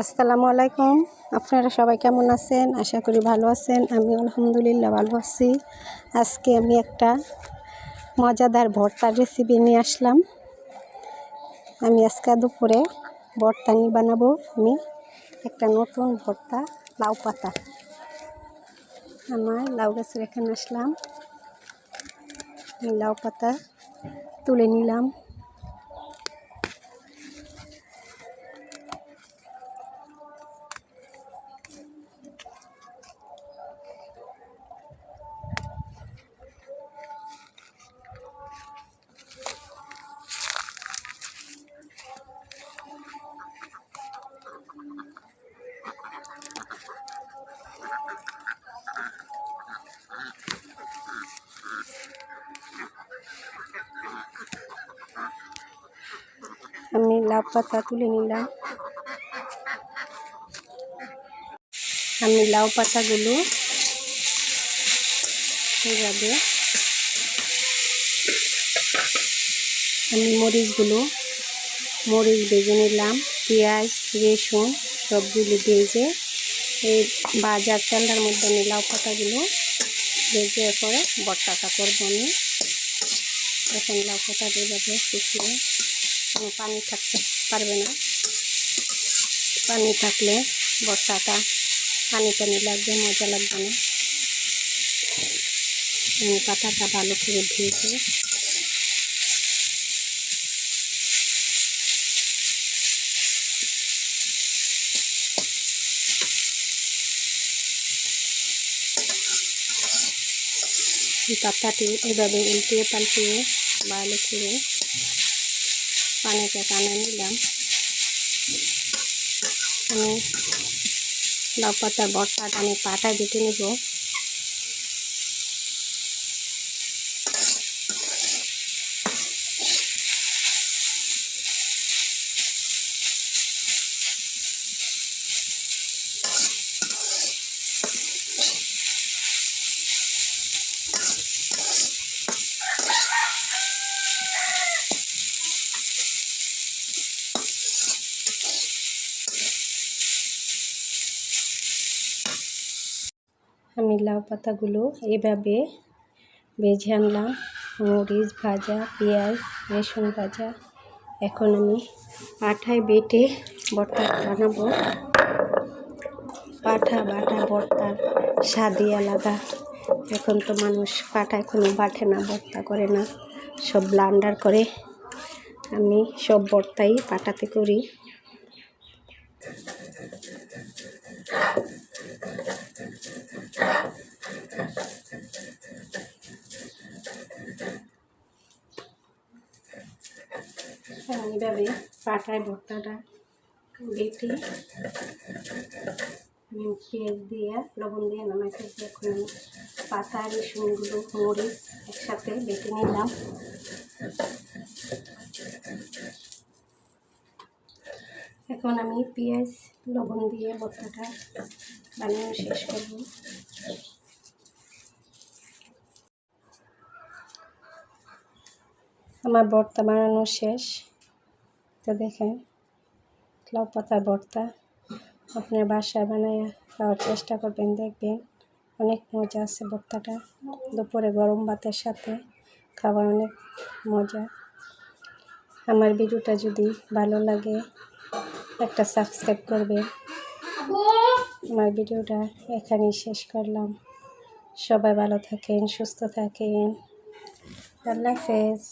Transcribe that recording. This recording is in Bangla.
আসসালামু আলাইকুম। আপনারা সবাই কেমন আছেন? আশা করি ভালো আছেন। আমি আলহামদুলিল্লাহ ভালো আছি। আজকে আমি একটা মজাদার ভর্তার রেসিপি নিয়ে আসলাম। আমি আজকে দুপুরে ভর্তা নিয়ে বানাবো। আমি একটা নতুন ভর্তা, লাউ পাতা। আমার লাউ গাছের এখানে আসলাম। লাউ পাতা তুলে নিলাম। আমি লাউ পাতা তুলে নিলাম। আমি লাউ পাতাগুলো এভাবে আমি মরিচগুলো, মরিচ ভেজে নিলাম, পেঁয়াজ, রসুন সবগুলো ভেজে এই বাজার চান্ডার মধ্যে আমি লাউ পাতাগুলো ভেজে পরে বট্টাটা করব আমি। এখন লাউ পাতা এভাবে শুকিয়ে পানি থাকতে পারবে না। পানি থাকলে বর্ষাটা পানি পানি লাগবে মজা লাগবে না। আমি পাতাটা ভালো করে ধুয়েছে পাতাটি এভাবে উল্টিয়ে পাল্টিয়ে ভালো করে পানিতে টানে নিলাম। আমি লাউ পাতার বর্তাটা আমি পাটায় বেটে নেব। আমি লাউ পাতাগুলো এভাবে ভেজে আনলাম। মরিচ ভাজা, পেঁয়াজ, রসুন ভাজা। এখন আমি পাঠায় বেটে ভর্তা বানাবো। পাঠা বাটা ভর্তার স্বাদই আলাদা। এখন তো মানুষ পাঠায় কোনো বাটে না ভর্তা করে না। সব ব্লান্ডার করে আমি সব ভর্তাই পাটাতে করি। এইভাবে পাটায় ভর্তাটা বেটে পেঁয়াজ দিয়ে, লবণ দিয়ে নামাইতে এখন আমি পাতা রসুনগুলো মরিচ একসাথে বেটে নিলাম। এখন আমি পেঁয়াজ, লবণ দিয়ে ভর্তাটা বানিয়ে শেষ করব। আমার ভর্তা বানানো শেষ। তো দেখেন লাউ পাতার ভর্তা। আপনার বাসায় বানায় খাওয়ার চেষ্টা করবেন, দেখবেন অনেক মজা আছে ভর্তাটা। দুপুরে গরম ভাতের সাথে খাবার অনেক মজা। আমার ভিডিওটা যদি ভালো লাগে একটা সাবস্ক্রাইব করবে। আমার ভিডিওটা এখানেই শেষ করলাম। সবাই ভালো থাকেন, সুস্থ থাকেন। আল্লাহ হাফেজ।